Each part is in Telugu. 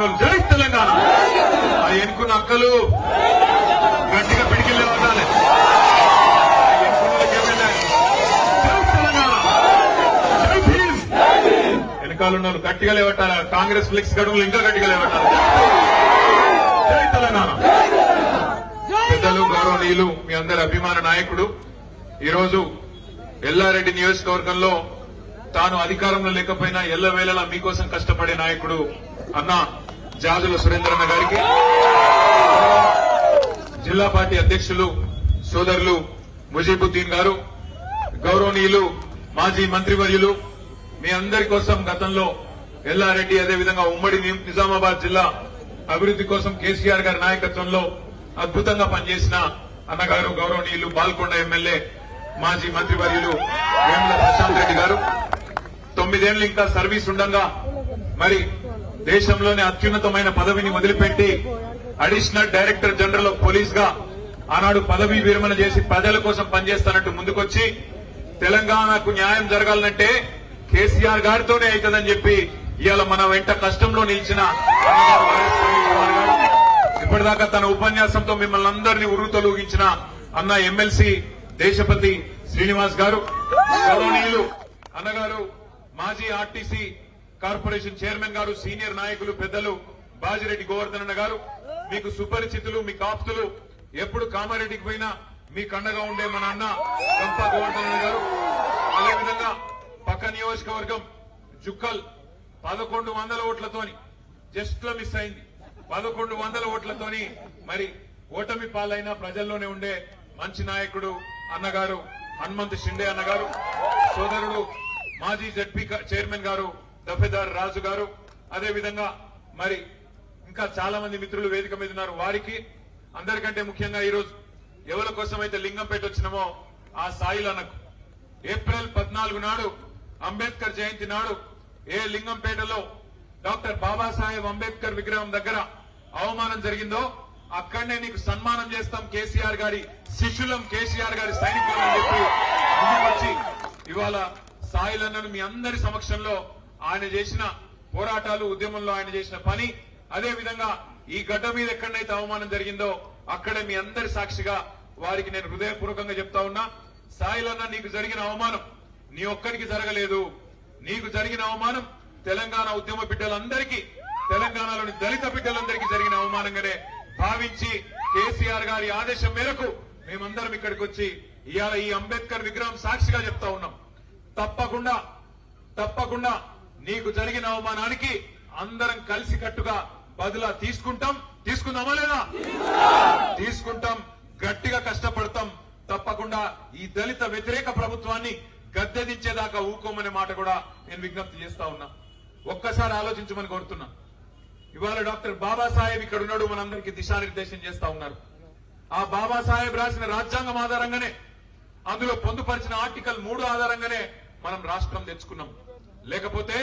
కలిగిన జై తెలంగాణ. ఆ ఎన్నుకున్న అక్కలు గట్టిగా పిడికిల్లే ఉండాలి. ఆ గట్టిగా లేవట్టాలి కాంగ్రెస్ ఫ్లెక్స్ గడువులు ఇంకా గట్టిగా లేవట్టాలి జై తెలంగాణ. పెద్దలు గౌరవనీయులు మీ అందరి అభిమాన నాయకుడు. ఈరోజు ఎల్లారెడ్డి నియోజకవర్గంలో తాను అధికారంలో లేకపోయినా ఎల్లవేళలా మీకోసం కష్టపడే నాయకుడు అన్నా జాదుల సురేంద్రన్న గారికి జిల్లా పార్టీ అధ్యక్షులు సోదరులు ముజీబుద్దీన్ గారు గౌరవనీయులు మాజీ మంత్రివర్యులు మీ అందరి కోసం గతంలో ఎల్లారెడ్డి అదేవిధంగా ఉమ్మడి నిజామాబాద్ జిల్లా అభివృద్ధి కోసం కేసీఆర్ గారి నాయకత్వంలో అద్భుతంగా పనిచేసిన అన్నగారు గౌరవనీయులు బాల్కొండ ఎమ్మెల్యే మాజీ మంత్రివర్యులు వేముల ప్రశాంత్ రెడ్డి గారు. తొమ్మిదేళ్ళు ఇంకా సర్వీస్ ఉండగా మరి దేశంలోనే అత్యున్నతమైన పదవిని వదిలిపెట్టి అడిషనల్ డైరెక్టర్ జనరల్ ఆఫ్ పోలీస్గా ఆనాడు పదవి విరమణ చేసి ప్రజల కోసం పనిచేస్తానంటూ ముందుకొచ్చి తెలంగాణకు న్యాయం జరగాలంటే కేసీఆర్ గారితోనే అవుతుందని చెప్పి ఇవాళ మన వెంట కష్టంలో నిలిచిన ఇప్పటిదాకా తన ఉపన్యాసంతో మిమ్మల్ని అందరినీ ఉర్రుతొలగించిన అన్న ఎమ్మెల్సీ దేశపతి శ్రీనివాస్ గారు అన్నగారు మాజీ RTC corporation chairman garu senior నాయకులు పెద్దలు బాజిరెడ్డి గోవర్ధన్ అన్న గారు మీకు సుపరిచితులు మీ కాప్తులు ఎప్పుడు కామారెడ్డికి పోయినా మీ కండగా ఉండే మన అన్న గంప గోవర్ధన్ అన్న గారు. అదేవిధంగా పక్క నియోజకవర్గం జుక్కల్ పదకొండు వందల ఓట్లతోని జస్ట్లో మిస్ అయింది. పదకొండు వందల ఓట్లతోని మరి ఓటమి పాలైన ప్రజల్లోనే ఉండే మంచి నాయకుడు అన్నగారు హనుమంత్ షిండే అన్నగారు సోదరుడు మాజీ జడ్పీ చైర్మన్ గారు దఫేదార్ రాజు గారు అదే విధంగా మరి ఇంకా చాలా మంది మిత్రులు వేదిక మీద ఉన్నారు. వారికి అందరికంటే ముఖ్యంగా ఈ రోజు ఎవరి కోసం అయితే లింగంపేట వచ్చినామో ఆ సాయిలన్నకు ఏప్రిల్ పద్నాలుగు నాడు అంబేద్కర్ జయంతి నాడు ఏ లింగంపేటలో డాక్టర్ బాబాసాహెబ్ అంబేద్కర్ విగ్రహం దగ్గర అవమానం జరిగిందో అక్కడనే నీకు సన్మానం చేస్తాం కేసీఆర్ గారి శిష్యులం కేసీఆర్ గారి సైనికులం అని చెప్పి వచ్చి ఇవాళ సాయిలన్నను మీ అందరి సమక్షంలో ఆయన చేసిన పోరాటాలు ఉద్యమంలో ఆయన చేసిన పని అదే విధంగా ఈ గడ్డ మీద ఎక్కడైతే అవమానం జరిగిందో అక్కడ మీ అందరి సాక్షిగా వారికి నేను హృదయపూర్వకంగా చెప్తా ఉన్నా సాయిలన్న నీకు జరిగిన అవమానం నీ ఒక్కరికి జరగలేదు. నీకు జరిగిన అవమానం తెలంగాణ ఉద్యమ బిడ్డలందరికీ తెలంగాణలోని దళిత బిడ్డలందరికీ జరిగిన అవమానంగానే భావించి కేసీఆర్ గారి ఆదేశం మేరకు మేమందరం ఇక్కడికి వచ్చి ఇవాళ ఈ అంబేద్కర్ విగ్రహం సాక్షిగా చెప్తా ఉన్నాం. తప్పకుండా తప్పకుండా నీకు జరిగిన అవమానానికి అందరం కలిసి కట్టుగా బదులా తీసుకుంటాం. తీసుకుందామా లేదా? తీసుకుంటాం. గట్టిగా కష్టపడతాం. తప్పకుండా ఈ దళిత వ్యతిరేక ప్రభుత్వాన్ని గద్దెదించేదాకా ఊకోమనే మాట కూడా నేను విజ్ఞప్తి చేస్తా ఉన్నా. ఒక్కసారి ఆలోచించమని కోరుతున్నా. ఇవాళ డాక్టర్ బాబాసాహెబ్ ఇక్కడ ఉన్నాడు మనందరికీ దిశానిర్దేశం చేస్తా ఉన్నారు. ఆ బాబాసాహెబ్ రాసిన రాజ్యాంగం ఆధారంగానే అందులో పొందుపరిచిన ఆర్టికల్ మూడు ఆధారంగానే మనం రాష్ట్రం తెచ్చుకున్నాం. లేకపోతే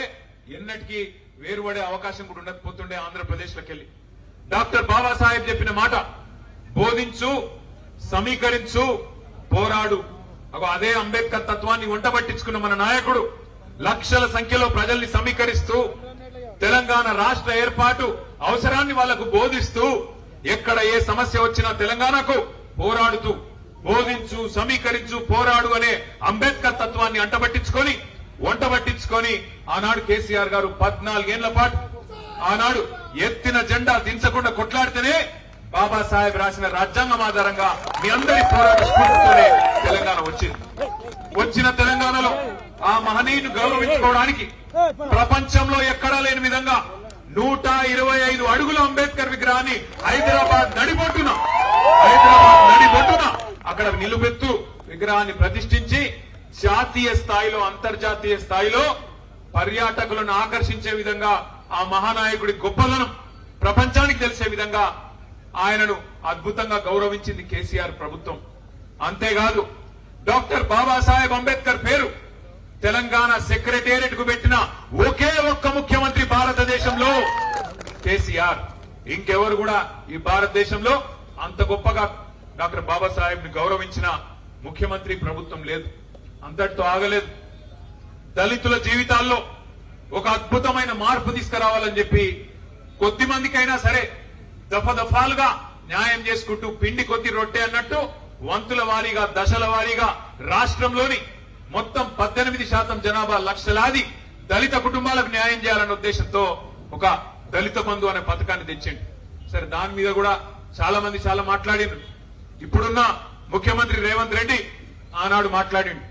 ఎన్నటికీ వేరుపడే అవకాశం కూడా ఉండకపోతుండే ఆంధ్రప్రదేశ్ లోకెళ్ళి డాక్టర్ బాబాసాహెబ్ చెప్పిన మాట బోధించు సమీకరించు పోరాడు. అగో అదే అంబేద్కర్ తత్వాన్ని వంట పట్టించుకున్న మన నాయకుడు లక్షల సంఖ్యలో ప్రజల్ని సమీకరిస్తూ తెలంగాణ రాష్ట్ర ఏర్పాటు అవసరాన్ని వాళ్ళకు బోధిస్తూ ఎక్కడ ఏ సమస్య వచ్చినా తెలంగాణకు పోరాడుతూ బోధించు సమీకరించు పోరాడు అనే అంబేద్కర్ తత్వాన్ని అంటబట్టించుకొని వంట పట్టించుకొని ఆనాడు కేసీఆర్ గారు పద్నాలుగేళ్ళ పాటు ఆనాడు ఎత్తిన జెండా దించకుండా కొట్లాడితేనే బాబాసాహెబ్ రాసిన రాజ్యాంగం ఆధారంగా మీ అందరి పోరాట స్ఫూర్తితోనే తెలంగాణ వచ్చింది. వచ్చిన తెలంగాణలో ఆ మహనీయుని గౌరవించుకోవడానికి ప్రపంచంలో ఎక్కడా లేని విధంగా నూట ఇరవై ఐదు అడుగుల అంబేద్కర్ విగ్రహాన్ని హైదరాబాద్ నడిబొట్టున హైదరాబాద్ నడిబొట్టున అక్కడ నిలుపెత్తు విగ్రహాన్ని ప్రతిష్ఠించి జాతీయ స్థాయిలో అంతర్జాతీయ స్థాయిలో పర్యాటకులను ఆకర్షించే విధంగా ఆ మహానాయకుడి గొప్పదనం ప్రపంచానికి తెలిసే విధంగా ఆయనను అద్భుతంగా గౌరవించింది కేసీఆర్ ప్రభుత్వం. అంతేకాదు డాక్టర్ బాబాసాహెబ్ అంబేద్కర్ పేరు తెలంగాణ సెక్రటేరియట్కు పెట్టిన ఒకే ఒక్క ముఖ్యమంత్రి భారతదేశంలో కేసీఆర్. ఇంకెవరు కూడా ఈ భారతదేశంలో అంత గొప్పగా డాక్టర్ బాబాసాహెబ్ని గౌరవించిన ముఖ్యమంత్రి ప్రభుత్వం లేదు. అంతటితో ఆగలేదు. దళితుల జీవితాల్లో ఒక అద్భుతమైన మార్పు తీసుకురావాలని చెప్పి కొద్ది మందికైనా సరే దఫ దఫాలుగా న్యాయం చేసుకుంటూ పిండి కొద్ది రొట్టె అన్నట్టు వంతుల వారీగా దశల వారీగా రాష్ట్రంలోని మొత్తం పద్దెనిమిది శాతం జనాభా లక్షలాది దళిత కుటుంబాలకు న్యాయం చేయాలన్న ఉద్దేశంతో ఒక దళిత బంధు అనే పథకాన్ని తెచ్చిండు. సరే దాని మీద కూడా చాలా మంది చాలా మాట్లాడిండ్రు ఇప్పుడున్న ముఖ్యమంత్రి రేవంత్ రెడ్డి ఆనాడు మాట్లాడిండు.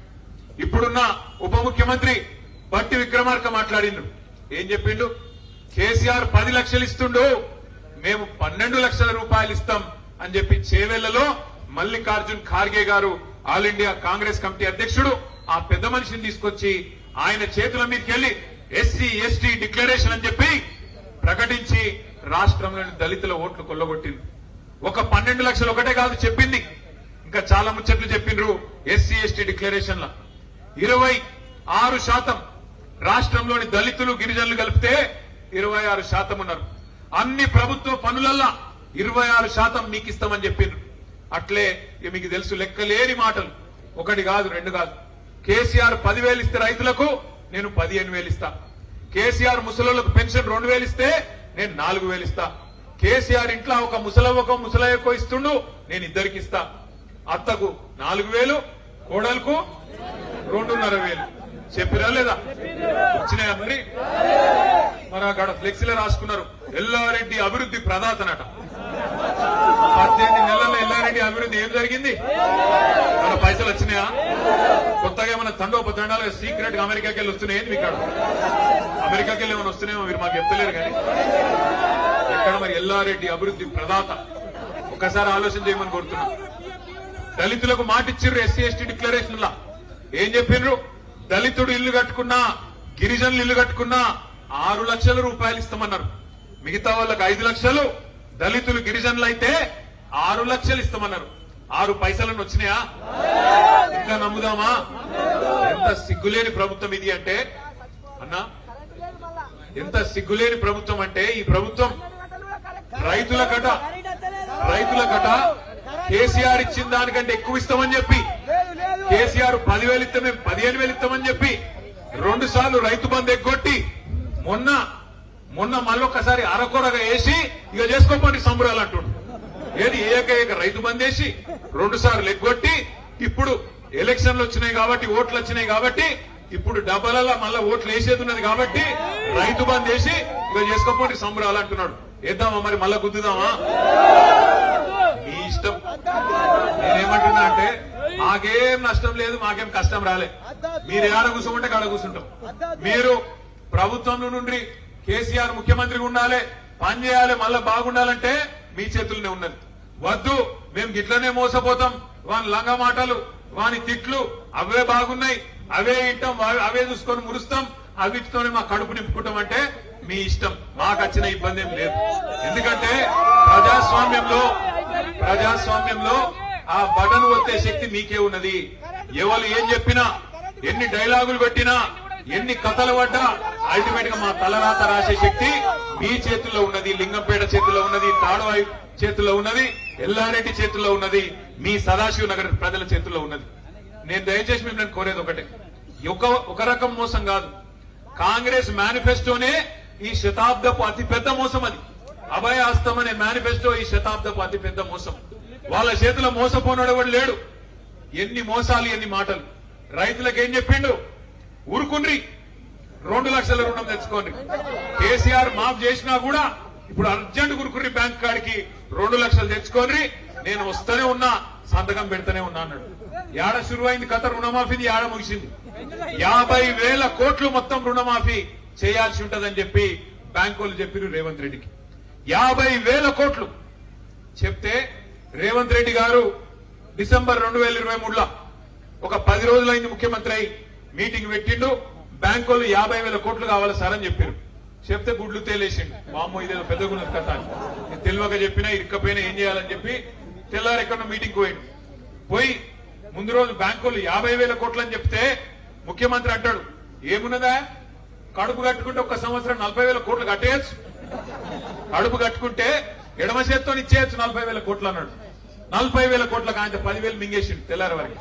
ఇప్పుడున్న ఉప ముఖ్యమంత్రి బట్టి విక్రమార్క మాట్లాడిండు. ఏం చెప్పిండు? కేసీఆర్ పది లక్షలు ఇస్తుండు మేము పన్నెండు లక్షల రూపాయలు ఇస్తాం అని చెప్పి చేవెళ్ళలో మల్లికార్జున్ ఖార్గే గారు ఆల్ ఇండియా కాంగ్రెస్ కమిటీ అధ్యక్షుడు ఆ పెద్ద మనిషిని తీసుకొచ్చి ఆయన చేతుల మీదకి వెళ్ళి ఎస్సీ ఎస్టీ డిక్లరేషన్ అని చెప్పి ప్రకటించి రాష్ట్రంలోని దళితుల ఓట్లు కొల్లగొట్టింది ఒక పన్నెండు లక్షలు ఒకటే కాదు చెప్పింది. ఇంకా చాలా ముచ్చట్లు చెప్పిండ్రు ఎస్సీ ఎస్టీ డిక్లరేషన్ లా ఇరవై ఆరు శాతం రాష్ట్రంలోని దళితులు గిరిజనులు కలిపితే ఇరవై ఆరు శాతం ఉన్నారు. అన్ని ప్రభుత్వ పనులల్లా ఇరవై ఆరు శాతం మీకు ఇస్తామని చెప్పిండ్రు అట్లే మీకు తెలుసు లెక్కలేని మాటలు. ఒకటి కాదు రెండు కాదు. కేసీఆర్ పదివేలు ఇస్తే రైతులకు నేను పదిహేను వేలు ఇస్తా. కేసీఆర్ ముసలోళ్ళకు పెన్షన్ రెండు వేలు ఇస్తే నేను నాలుగు వేలు ఇస్తా. కేసీఆర్ ఇంట్లో ఒక ముసలవ్వకో ముసలయ్యకో ఇస్తుండు నేను ఇద్దరికి ఇస్తా. అత్తకు నాలుగు వేలు కోడలకు రెండున్నర వేలు. చెప్పిరా లేదా? వచ్చినాయా మరి? మరి అక్కడ ఫ్లెక్సీలో రాసుకున్నారు. ఎల్లారెడ్డి అభివృద్ధి ప్రదాతనట. పద్దెనిమిది నెలల ఎల్లారెడ్డి అభివృద్ధి ఏం జరిగింది? మన పైసలు వచ్చినాయా? కొత్తగా ఏమైనా తండోపతండాలు సీక్రెట్గా అమెరికాకి వెళ్ళి వస్తున్నాయి ఏంది మీకు అమెరికాకి వెళ్ళి ఏమైనా వస్తున్నాయేమో మీరు మాకు చెప్తలేరు కానీ. ఎక్కడ మరి ఎల్లారెడ్డి అభివృద్ధి ప్రదాత? ఒకసారి ఆలోచన చేయమని కోరుతున్నా. దళితులకు మాటిచ్చిర్రు ఎస్సీ ఎస్టీ డిక్లరేషన్ లా ఏం చెప్పిండ్రు దళితుడు ఇల్లు కట్టుకున్నా గిరిజనులు ఇల్లు కట్టుకున్నా ఆరు లక్షల రూపాయలు ఇస్తామన్నారు. మిగతా వాళ్ళకి ఐదు లక్షలు దళితులు గిరిజనులు అయితే ఆరు లక్షలు ఇస్తామన్నారు. ఆరు పైసలను వచ్చినాయా? ఇంకా నమ్ముదామా? ఎంత సిగ్గులేని ప్రభుత్వం ఇది అంటే అన్నా? ఎంత సిగ్గులేని ప్రభుత్వం అంటే ఈ ప్రభుత్వం రైతుల కట రైతుల కట కేసీఆర్ ఇచ్చిన దానికంటే ఎక్కువ ఇస్తామని చెప్పి కేసీఆర్ పదివేలు ఇస్తే మేము పదిహేను వేలు ఇస్తామని చెప్పి రెండు సార్లు రైతు బంద్ ఎగ్గొట్టి మొన్న మొన్న మళ్ళొక్కసారి అరకొరగా వేసి ఇక చేసుకోపోండి సంబరాలు అంటుండు. ఏది ఏక ఏక రైతు బంద్ వేసి రెండు సార్లు ఎగ్గొట్టి ఇప్పుడు ఎలక్షన్లు వచ్చినాయి కాబట్టి ఓట్లు వచ్చినాయి కాబట్టి ఇప్పుడు డబ్బలలో మళ్ళా ఓట్లు వేసేది ఉన్నది కాబట్టి రైతు బంద్ వేసి ఇక చేసుకోపోండి సంబరాలు అంటున్నాడు. వేద్దామా మరి మళ్ళా గుద్దుదామా? మీ ఇష్టం. నేనేమంటున్నా అంటే మాకేం నష్టం లేదు మాకేం కష్టం రాలే. మీరు ఏడ కూర్చోమంటే కాడ కూర్చుంటాం. మీరు ప్రభుత్వం నుండి కేసీఆర్ ముఖ్యమంత్రిగా ఉండాలి పని చేయాలి మళ్ళా బాగుండాలంటే మీ చేతుల్లోనే ఉన్నది. వద్దు మేము గిట్లనే మోసపోతాం. వాని లంగ మాటలు వాని తిట్లు అవే బాగున్నాయి. అవే ఇంటాం అవి- అవే చూసుకొని మురుస్తాం. అవిటితోనే మా కడుపు నింపుకుంటాం అంటే మీ ఇష్టం. మాకు వచ్చిన ఇబ్బంది ఏం లేదు. ఎందుకంటే ప్రజాస్వామ్యంలో ప్రజాస్వామ్యంలో ఆ బటన్ ఒత్తే శక్తి మీకే ఉన్నది. ఎవరు ఏం చెప్పినా ఎన్ని డైలాగులు పెట్టినా ఎన్ని కథలు పడ్డా అల్టిమేట్గా మా తలరాత రాసే శక్తి మీ చేతుల్లో ఉన్నది లింగంపేట చేతుల్లో ఉన్నది తాడవాయి చేతుల్లో ఉన్నది ఎల్లారెడ్డి చేతుల్లో ఉన్నది మీ సదాశివ నగర్ ప్రజల చేతుల్లో ఉన్నది. నేను దయచేసి మిమ్మల్ని కోరేది ఒకటే. ఒక ఒక రకం మోసం కాదు. కాంగ్రెస్ మేనిఫెస్టోనే ఈ శతాబ్దపు అతి పెద్ద మోసం అది. అభయ అనే మేనిఫెస్టో ఈ శతాబ్దపు అతి పెద్ద మోసం. వాళ్ళ చేతిలో మోసపోనాడు కూడా లేడు. ఎన్ని మోసాలు ఎన్ని మాటలు. రైతులకు ఏం చెప్పిండు? ఊరుకుండ్రి. రెండు లక్షల రుణం తెచ్చుకోండి. కేసీఆర్ మాఫ్ చేసినా కూడా ఇప్పుడు అర్జెంట్ గురుకుర్రి బ్యాంక్ కాడికి రెండు లక్షలు తెచ్చుకోండి. నేను వస్తూనే ఉన్నా సంతకం పెడతానే ఉన్నా అన్నాడు. ఏడ శురువైంది కథ? రుణమాఫీది ఏడ ముగిసింది? యాభై వేల కోట్లు మొత్తం రుణమాఫీ చేయాల్సి ఉంటదని చెప్పి బ్యాంకులు చెప్పిరు రేవంత్ రెడ్డికి. యాభై వేల కోట్లు. చెప్తే రేవంత్ రెడ్డి గారు డిసెంబర్ రెండు వేల ఇరవై మూడులో ఒక పది రోజులైంది ముఖ్యమంత్రి అయి మీటింగ్ పెట్టిండు. బ్యాంకులు యాభై వేల కోట్లు కావాలి సార్ అని చెప్పారు. చెప్తే గుడ్లు తేలేసిండు. మామూ ఇదేదో పెద్ద గుణ కథ అని. నేను చెప్పినా ఇరుక్కపోయినా ఏం చేయాలని చెప్పి తెల్లారు మీటింగ్ పోయిండు. పోయి ముందు రోజు బ్యాంకులు యాభై వేల కోట్లు అని చెప్తే ముఖ్యమంత్రి అంటాడు ఏమున్నదా? కడుపు కట్టుకుంటే ఒక సంవత్సరం నలభై వేల కోట్లు కట్టేయచ్చు. కడుపు కట్టుకుంటే ఎడమ చేత్తో ఇచ్చేయచ్చు నలభై వేల కోట్లు అన్నాడు. నలభై వేల కోట్లకు ఆయన పదివేలు మింగేసిండు తెల్లారి వరకు.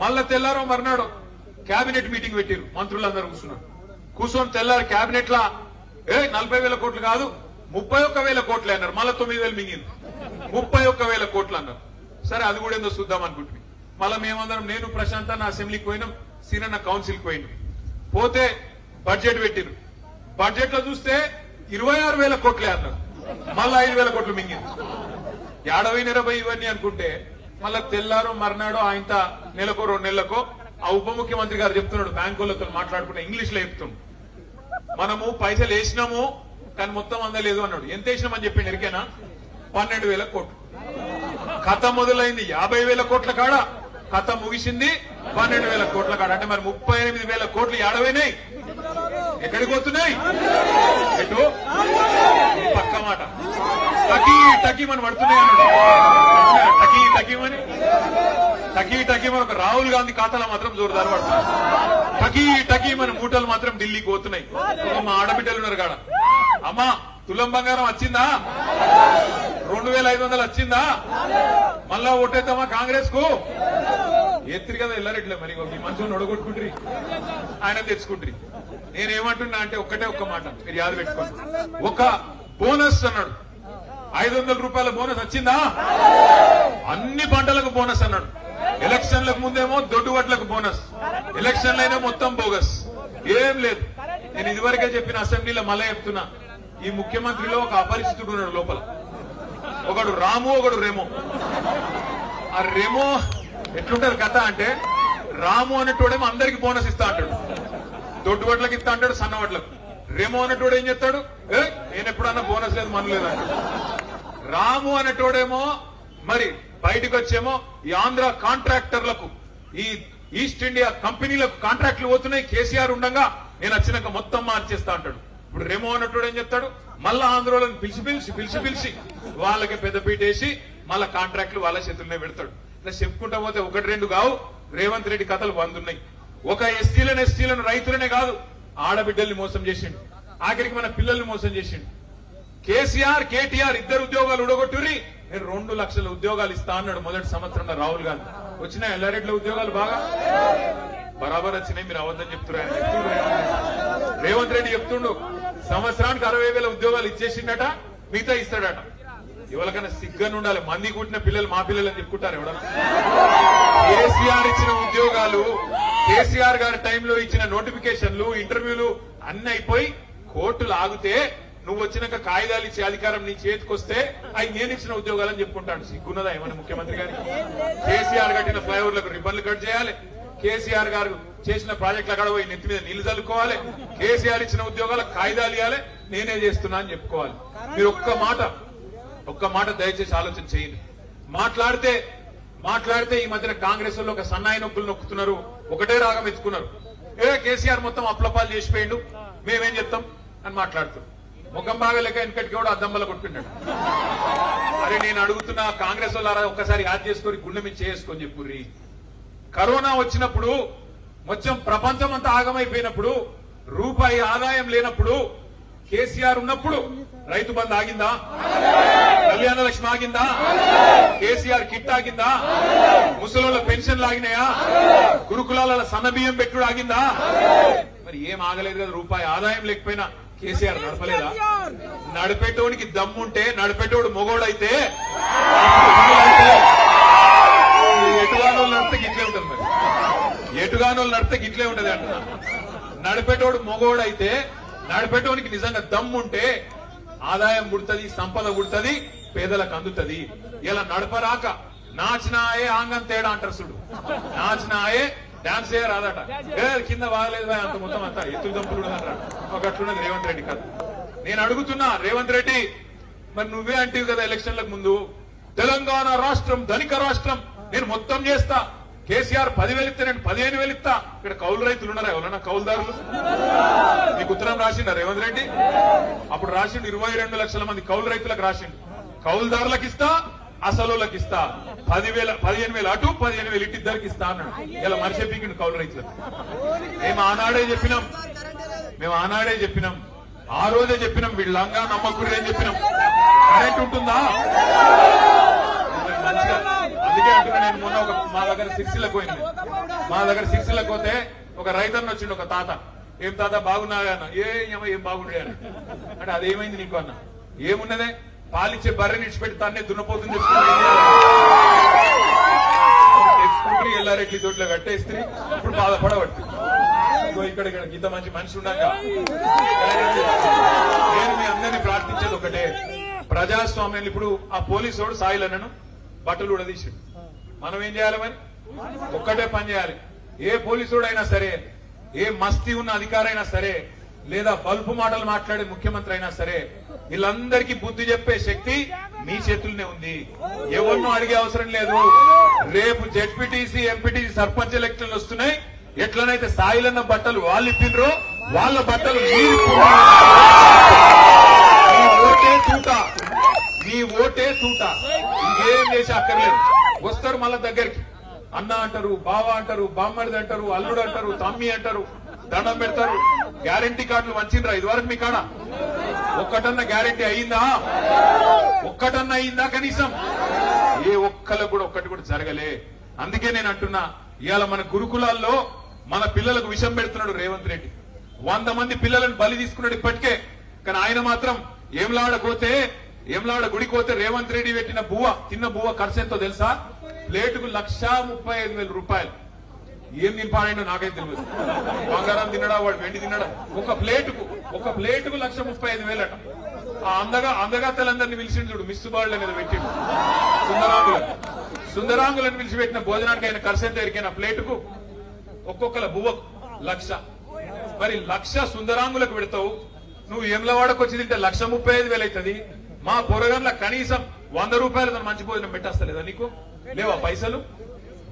మళ్ళా తెల్లారో మర్నాడు కేబినెట్ మీటింగ్ పెట్టిరు మంత్రులందరూ కూర్చున్నారు. కూర్చొని తెల్లారి కేబినెట్ లా ఏ నలభై వేల కోట్లు కాదు ముప్పై ఒక్క వేల కోట్లే అన్నారు. మళ్ళీ తొమ్మిది వేలు మింగింది. ముప్పై ఒక్క వేల కోట్లు అన్నారు. సరే అది కూడా ఏందో చూద్దాం అనుకుంటుంది మళ్ళీ మేమందరం నేను ప్రశాంత్ అన్న అసెంబ్లీకి పోయినాం సీనన్న కౌన్సిల్కి పోయినాం. పోతే బడ్జెట్ పెట్టిరు బడ్జెట్లో చూస్తే ఇరవై ఆరు వేల కోట్లే అన్నారు. మళ్ళీ ఐదు వేల కోట్లు మింగింది. యాడవై ఇరవై ఇవన్నీ అనుకుంటే మళ్ళా తెల్లారో మర్నాడో ఆయన నెలకో రెండు నెలలకో ఆ ఉప ముఖ్యమంత్రి గారు చెప్తున్నాడు బ్యాంకులతో మాట్లాడుకుంటే ఇంగ్లీష్లో చెప్తున్నాడు మనము పైసలు వేసినాము కానీ మొత్తం అందలేదు అన్నాడు. ఎంత వేసినామని చెప్పిండు ఎరికేనా? పన్నెండు వేల కోట్లు. కథ మొదలైంది. యాభై వేల కోట్ల కాడ. కథ ముగిసింది పన్నెండు వేల కోట్ల కాడ. అంటే మరి ముప్పై ఎనిమిది వేల కోట్లు ఏడవైనాయి ఎక్కడికి పోతున్నాయి? ఎటు? పక్క మాట. టకీ టకీమని పడుతున్నాయి అన్నాడు. టకీ టకీ మని. టకీ టకీ ఒక రాహుల్ గాంధీ ఖాతాలో మాత్రం జోరుదారు పడుతుంది టకీ టకీ మన మూటలు మాత్రం ఢిల్లీకి పోతున్నాయి. మా ఆడబిడ్డలు ఉన్నారు కాడ. అమ్మా తులం బంగారం వచ్చిందా? రెండు వేల ఐదు వందలు వచ్చిందా? మళ్ళా ఓటేద్దామా కాంగ్రెస్కు ఎత్తిరి కదా వెళ్ళారట్లే మరి ఈ మనుషులను ఒడగొట్టుకుంటారు ఆయన తెచ్చుకుంటారు. నేనేమంటున్నా అంటే ఒక్కటే ఒక్క మాట మీరు యాద పెట్టుకోండి. ఒక బోనస్ అన్నాడు. ఐదు వందల రూపాయల బోనస్ వచ్చిందా? అన్ని పంటలకు బోనస్ అన్నాడు. ఎలక్షన్లకు ముందేమో దొడ్డువట్లకు బోనస్. ఎలక్షన్లైనా మొత్తం బోగస్. ఏం లేదు. నేను ఇదివరకే చెప్పిన అసెంబ్లీలో మళ్ళా చెప్తున్నా. ఈ ముఖ్యమంత్రిలో ఒక అపరిచితుడు ఉన్నాడు లోపల. ఒకడు రాము ఒకడు రేమో. ఆ రేమో ఎట్లుంటది కథ అంటే రాము అనేటోడేమో అందరికి బోనస్ ఇస్తా అంటాడు. దొడ్డు వడ్లకు ఇస్తా అంటాడు సన్న వడ్లకు. రేమో అనేటోడు ఏం చెప్తాడు ఏ నేను ఎప్పుడన్నా బోనస్ లేదు మన లేదు రాము అనేటోడేమో మరి బయటకు వచ్చేమో ఈ ఆంధ్ర కాంట్రాక్టర్లకు ఈ ఈస్ట్ ఇండియా కంపెనీలకు కాంట్రాక్ట్లు పోతున్నాయి కేసీఆర్ ఉండగా నేను వచ్చినాక మొత్తం మార్చేస్తా అంటాడు. ఇప్పుడు రేమో అన్నట్టు ఏం చెప్తాడు మళ్ళా ఆంధ్రోలను పిలిచి పిలిచి పిలిచి పిలిచి వాళ్ళకి పెద్దపీట వేసి మళ్ళా కాంట్రాక్ట్లు వాళ్ళ చేతుల్లోనే పెడతాడు. ఇట్లా చెప్పుకుంటా పోతే ఒకటి రెండు కావు. రేవంత్ రెడ్డి కథలు వందున్నాయి. ఒక ఎస్టీలను ఎస్టీలను రైతులనే కాదు ఆడబిడ్డల్ని మోసం చేసిండు. ఆఖరికి మన పిల్లల్ని మోసం చేసిండు. కేసీఆర్ కేటీఆర్ ఇద్దరు ఉద్యోగాలు ఉడగొట్టుని నేను రెండు లక్షల ఉద్యోగాలు ఇస్తా అన్నాడు మొదటి సంవత్సరంలో రాహుల్ గాంధీ. వచ్చిన ఎల్లారెడ్ల ఉద్యోగాలు బాగా? బరాబర్ వచ్చినాయి మీరు అవద్దని చెప్తున్నారు రేవంత్ రెడ్డి చెప్తుండు సంవత్సరానికి అరవై వేల ఉద్యోగాలు ఇచ్చేసిండట మిగతా ఇస్తాడట. ఎవరికైనా సిగ్గని ఉండాలి. మంది కుట్టిన పిల్లలు మా పిల్లలు అని చెప్పుకుంటారు ఎవడన్నా కేసీఆర్ ఇచ్చిన ఉద్యోగాలు కేసీఆర్ గారి టైంలో ఇచ్చిన నోటిఫికేషన్లు ఇంటర్వ్యూలు అన్ని అయిపోయి కోర్టులు ఆగితే నువ్వు వచ్చినాక కాగితాలు ఇచ్చే అధికారం నీ చేతికొస్తే అవి నేను ఇచ్చిన ఉద్యోగాలని చెప్పుకుంటాడు. సిగ్గున్నదా ఏమన్నా ముఖ్యమంత్రి గారికి? కేసీఆర్ కట్టిన ఫ్లైఓవర్లకు రిబ్బన్లు కట్ చేయాలి. కేసీఆర్ గారు చేసిన ప్రాజెక్టులు అక్కడ పోయి నెత్తి మీద నీళ్ళు చల్లుకోవాలి. కేసీఆర్ ఇచ్చిన ఉద్యోగాలకు కాగితాలు ఇవ్వాలి నేనే చేస్తున్నా అని చెప్పుకోవాలి. మీరు ఒక్క మాట ఒక్క మాట దయచేసి ఆలోచన చేయండి. మాట్లాడితే మాట్లాడితే ఈ మధ్యన కాంగ్రెస్ వాళ్ళు ఒక సన్నాయి నొప్పులు నొక్కుతున్నారు ఒకటే రాగం ఎత్తుకున్నారు. ఏ కేసీఆర్ మొత్తం అప్లపాలు చేసిపోయిండు. మేమేం చెప్తాం? అని మాట్లాడుతాం ముఖం బాగా లెక్క వెనకటికి కూడా అద్దంబల కొట్టుకున్నాడు అరే నేను అడుగుతున్నా కాంగ్రెస్ వాళ్ళారా ఒక్కసారి యాద్ చేసుకొని గుండె మీద చేసుకొని చెప్పుర్రి. కరోనా వచ్చినప్పుడు మొత్తం ప్రపంచం అంతా ఆగమైపోయినప్పుడు రూపాయి ఆదాయం లేనప్పుడు కేసీఆర్ ఉన్నప్పుడు రైతు బంధు ఆగిందా? కళ్యాణ లక్ష్మి ఆగిందా? కేసీఆర్ కిట్ ఆగిందా? ముసలోళ్ళ పెన్షన్లు ఆగినాయా? గురుకులాల సన్న బియ్యం పెట్టుడు ఆగిందా? మరి ఏం ఆగలేదు కదా రూపాయి. ఆదాయం లేకపోయినా కేసీఆర్ నడపలేదా? నడిపేటోడికి దమ్ముంటే నడిపేటోడు మొగోడైతే ఎటుగానోళ్ళు నడితే గిట్లే ఉంటుంది మరి. ఎటుగానోళ్ళు నడితే గిట్లే ఉంటది అంటున్నా నడిపేటోడు మొగోడైతే నడిపేటోనికి నిజంగా దమ్ముంటే ఆదాయం పుడుతుంది సంపద పుడుతుంది పేదలకు అందుతుంది. ఇలా నడపరాక నాచినాయే ఆంగం తేడా అంటారు చూడు. నాచినాయే డాన్స్ చేయరాదట ఏ కింద బాగలేదు అంత మొత్తం అంతా ఎత్తులు దంపులు ఒక అట్లున్నది రేవంత్ రెడ్డి కాదు నేను అడుగుతున్నా రేవంత్ రెడ్డి మరి నువ్వే అంటివి కదా ఎలక్షన్లకు ముందు? తెలంగాణ రాష్ట్రం ధనిక రాష్ట్రం నేను మొత్తం చేస్తా. కేసీఆర్ పదివేలు ఇస్తే నేను పదిహేను వేలు ఇస్తా. ఇక్కడ కౌలు రైతులు ఉన్నారా? ఎవరన్నా కౌలుదారులు? మీకు ఉత్తరం రాసిండా రేవంత్ రెడ్డి? అప్పుడు రాసిండు ఇరవై రెండు లక్షల మంది కౌలు రైతులకు రాసిండు. కౌలుదారులకు ఇస్తా అసలులకు ఇస్తా. పదివేల పదిహేను వేలు అటు పదిహేను వేలు ఇటు ఇద్దరికి ఇస్తా అన్నాడు. ఇలా మనిషి పీకిండు కౌలు రైతులకు. మేము ఆనాడే చెప్పినాం. మేము ఆనాడే చెప్పినాం. ఆ రోజే చెప్పినాం. వీళ్ళంగా నమ్మకుడు ఏం చెప్పినాం. కరెంట్ ఉంటుందా? మంచిగా అందుకే అంటున్నా నేను మొన్న ఒక మా దగ్గర సిరిసిల్లకు పోయింది మా దగ్గర సిరిసిల్లకు పోతే ఒక రైతన్న వచ్చిండు ఒక తాత ఏం తాత బాగున్నా అన్న ఏమో ఏం బాగుండే అని అంటే అదేమైంది నీకు అన్న ఏమున్నదే పాలిచ్చే బర్రెని ఇచ్చిపెట్టి తానే దున్నపోతుంది స్కూటర్ ఎల్లారెడ్డి దొడ్లో కట్టేస్తే ఇప్పుడు బాధపడబడుతుంది ఇగో ఇక్కడ ఇంత మంచి మనిషి ఉండగా నేను మీ అందరినీ ప్రార్థించేది ఒకటే ప్రజాస్వామ్యం ఇప్పుడు ఆ పోలీసు వాడు సాయిలన్నను బట్టలు కూడా తీసిండు మనం ఏం చేయాలి మరి? ఒక్కటే పని చేయాలి. ఏ పోలీసుడైనా అయినా సరే ఏ మస్తీ ఉన్న అధికారైనా సరే లేదా బల్పు మాటలు మాట్లాడే ముఖ్యమంత్రి అయినా సరే వీళ్ళందరికీ బుద్ధి చెప్పే శక్తి మీ చేతుల్లోనే ఉంది. ఎవరినో అడిగే అవసరం లేదు. రేపు జెడ్పీటీసీ ఎంపీటీసీ సర్పంచ్ ఎలక్షన్లు వస్తున్నాయి. ఎట్లనైతే సాయిలన్న బట్టలు వాళ్ళు ఇప్పిండ్రో వాళ్ళ బట్టలు మీరు మీ ఓటే తూట. మీ ఓటే తూట. ఇంకేం చేసి అక్కర్లేదు. వస్తారు మళ్ళా దగ్గరికి. అన్న అంటారు బావ అంటారు బామ్మడిది అంటారు అల్లుడు అంటారు తమ్మి అంటారు దండం పెడతారు. గ్యారంటీ కార్డులు వంచిండ్రా ఇదివరకు మీ కాడ? ఒక్కటన్నా గ్యారంటీ అయిందా? ఒక్కటన్నా అయిందా కనీసం? ఏ ఒక్కలకు కూడా ఒక్కటి కూడా జరగలే. అందుకే నేను అంటున్నా ఇవాళ మన గురుకులాల్లో మన పిల్లలకు విషం పెడుతున్నాడు రేవంత్ రెడ్డి. వంద మంది పిల్లలను బలి తీసుకున్నాడు ఇప్పటికే. కానీ ఆయన మాత్రం ఏం లాడకపోతే ఏంలాడ గుడికి పోతే రేవంత్ రెడ్డి పెట్టిన బువ్వ తిన్న బువ్వ ఖర్చు ఎంతో తెలుసా? ప్లేటుకు లక్షా ముప్పై ఐదు వేల రూపాయలు. ఏం నింపాడో నాకైతే తెలియదు బంగారం తినడా వాడు వెండి తినడా ఒక ప్లేటుకు ఒక ప్లేటుకు లక్ష ముప్పై ఐదు వేలట. ఆ అందగా అందగాతలందరినీ పిలిచిండు చూడు మిస్సు బాళ్ళు అనేది పెట్టిండు. సుందరాంగులను. సుందరాంగులను పిలిచిపెట్టిన భోజనానికి ఆయన ఖర్చు ఎంత ఎరికైన ప్లేటుకు? ఒక్కొక్కల బువ్వకు లక్ష. మరి లక్ష సుందరాంగులకు పెడతావు? నువ్వు ఏమ్లవాడకు వచ్చి తింటే లక్ష ముప్పై ఐదు వేలు అవుతుంది మా పొరగన్ల కనీసం వంద రూపాయలు మంచి భోజనం పెట్టేస్తలేదా నీకు? లేవా పైసలు?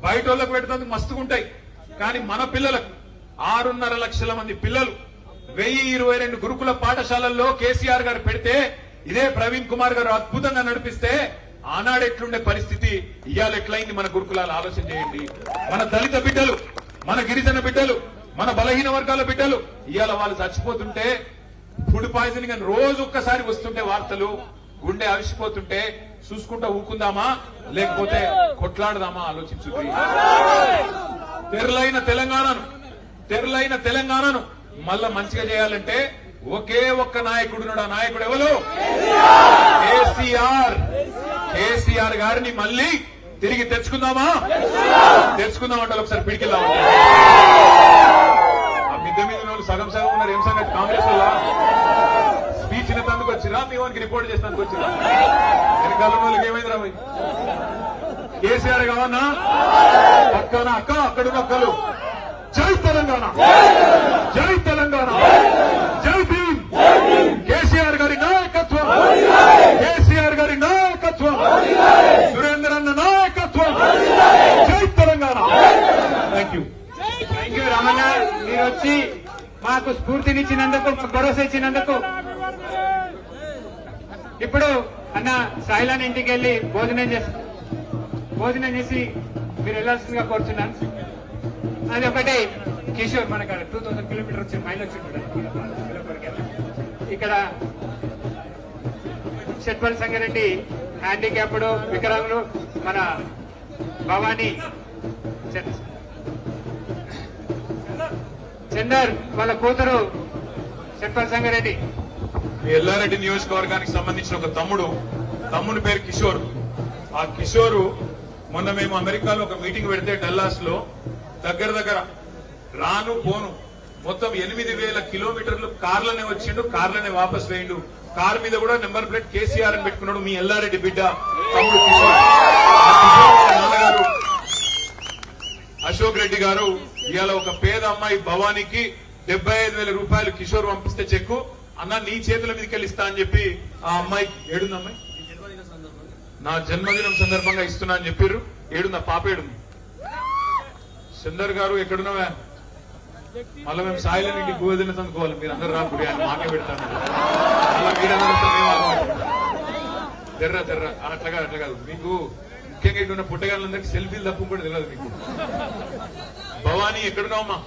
బయట వాళ్ళకు పెట్టడానికి మస్తుకుంటాయి కానీ మన పిల్లలకు ఆరున్నర లక్షల మంది పిల్లలు వెయ్యి ఇరవై రెండు గురుకుల పాఠశాలల్లో కేసీఆర్ గారు పెడితే ఇదే ప్రవీణ్ కుమార్ గారు అద్భుతంగా నడిపిస్తే ఆనాడు ఎట్లుండే పరిస్థితి ఇవాళ ఎట్లయింది మన గురుకులాలు? ఆలోచన చేయండి. మన దళిత బిడ్డలు మన గిరిజన బిడ్డలు మన బలహీన వర్గాల బిడ్డలు ఇవాళ వాళ్ళు చచ్చిపోతుంటే ఫుడ్ పాయిజనింగ్ అని రోజు ఒక్కసారి వస్తుంటే వార్తలు గుండె అవిసిపోతుంటే చూసుకుంటా ఊకుందామా? లేకపోతే కొట్లాడదామా? ఆలోచించు తెరలైన తెలంగాణను తెరలైన తెలంగాణను మళ్ళా మంచిగా చేయాలంటే ఒకే ఒక్క నాయకుడు ఆ నాయకుడు ఎవరు? కేసీఆర్. కేసీఆర్ గారిని మళ్ళీ తిరిగి తెచ్చుకుందామా? తెచ్చుకుందామంటే ఒకసారి పిడికిద్దామంటే ఆ మిద్దె మీద వాళ్ళు సగం సగం ఉన్నారు. ఏం సంగతి? కాంగ్రెస్ వల్ల స్పీచ్ వచ్చిరా మీ వానికి రిపోర్ట్ చేసినందుకు వచ్చిరా వెనకాల వాళ్ళకి ఏమైంది రాబోయ్ కేసీఆర్ కావన్నా పక్కన అక్క అక్కడున్న అక్కలు. జై తెలంగాణ. జై తెలంగాణ. జై భీమ్. కేసీఆర్ గారి నాయకత్వం. కేసీఆర్ గారి నాయకత్వం. సురేంద్ర అన్న నాయకత్వం. జై Telangana. Thank you thank you Ramana. మీరు వచ్చి మాకు స్ఫూర్తినిచ్చినందుకు మాకు భరోసా ఇచ్చినందుకు ఇప్పుడు అన్న సాయిలాన్ ఇంటికి వెళ్ళి భోజనం చేసి భోజనం చేసి మీరు వెళ్ళాల్సిందిగా కోరుచున్నాను. అది ఒకటి కిషోర్ మన టూ థౌసండ్ కిలోమీటర్ వచ్చి మైల్ వచ్చి ఇక్కడ షట్పల్ సంగారెడ్డి హ్యాండిక్యాప్డ్ వికలాంగులు మన భవానీ చందర్ వాళ్ళ కూతురు షట్పల్ సంగారెడ్డి. మీ ఎల్లారెడ్డి నియోజకవర్గానికి సంబంధించిన ఒక తమ్ముడు తమ్ముడి పేరు కిషోర్. ఆ కిషోరు మొన్న మేము అమెరికాలో ఒక మీటింగ్ పెడితే డల్లాస్లో దగ్గర దగ్గర రాను పోను మొత్తం ఎనిమిది వేల కిలోమీటర్లు కార్లనే వచ్చిండు కార్లనే వాపస్ వేయండు. కార్ మీద కూడా నెంబర్ ప్లేట్ కేసీఆర్ అని పెట్టుకున్నాడు మీ ఎల్లారెడ్డి బిడ్డ తమ్ముడు కిషోర్. అశోక్ రెడ్డి గారు ఇవాళ ఒక పేద అమ్మాయి భవానీకి డెబ్బై ఐదు వేల రూపాయలు కిషోర్ పంపిస్తే చెక్కు. అన్న నీ చేతుల మీదకి వెళ్ళి ఇస్తా అని చెప్పి ఆ అమ్మాయి ఏడుంది అమ్మాయి? నా జన్మదినం సందర్భంగా ఇస్తున్నా అని చెప్పారు ఏడుందా? పాప ఏడుంది? సుందర్ గారు ఎక్కడున్నావా? మళ్ళీ మేము సాయిలో నుండి గోధుమ అనుకోవాలి మీరు అందరు రాకుడి అని మాకే పెడతాను. తెర్రా తెర్రా. అట్లా కాదు అట్లా కాదు. మీకు ముఖ్యంగా ఇక్కడ ఉన్న పుట్టగాళ్ళందరికీ సెల్ఫీలు తప్పు కూడా తెలియదు మీకు. భవానీ ఎక్కడున్నావమ్మా?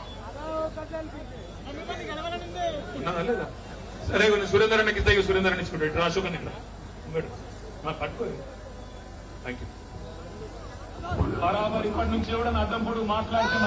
ఉన్నదా లేదా? సరే ಸುರೇಂದ್ರನಿಗೆ ಇದ್ದಾಗ ಸುರೇಂದ್ರನ್ ಇಸ್ಕೊಂಡ್ರಿ ಅಶೋಕನ್ ಇಲ್ಲ ಬೇಡ నాకు పట్టుకోదు థ్యాంక్ యూ బరాబర్ ఇప్పటి నుంచి కూడా నా తమ్ముడు మాట్లాడితే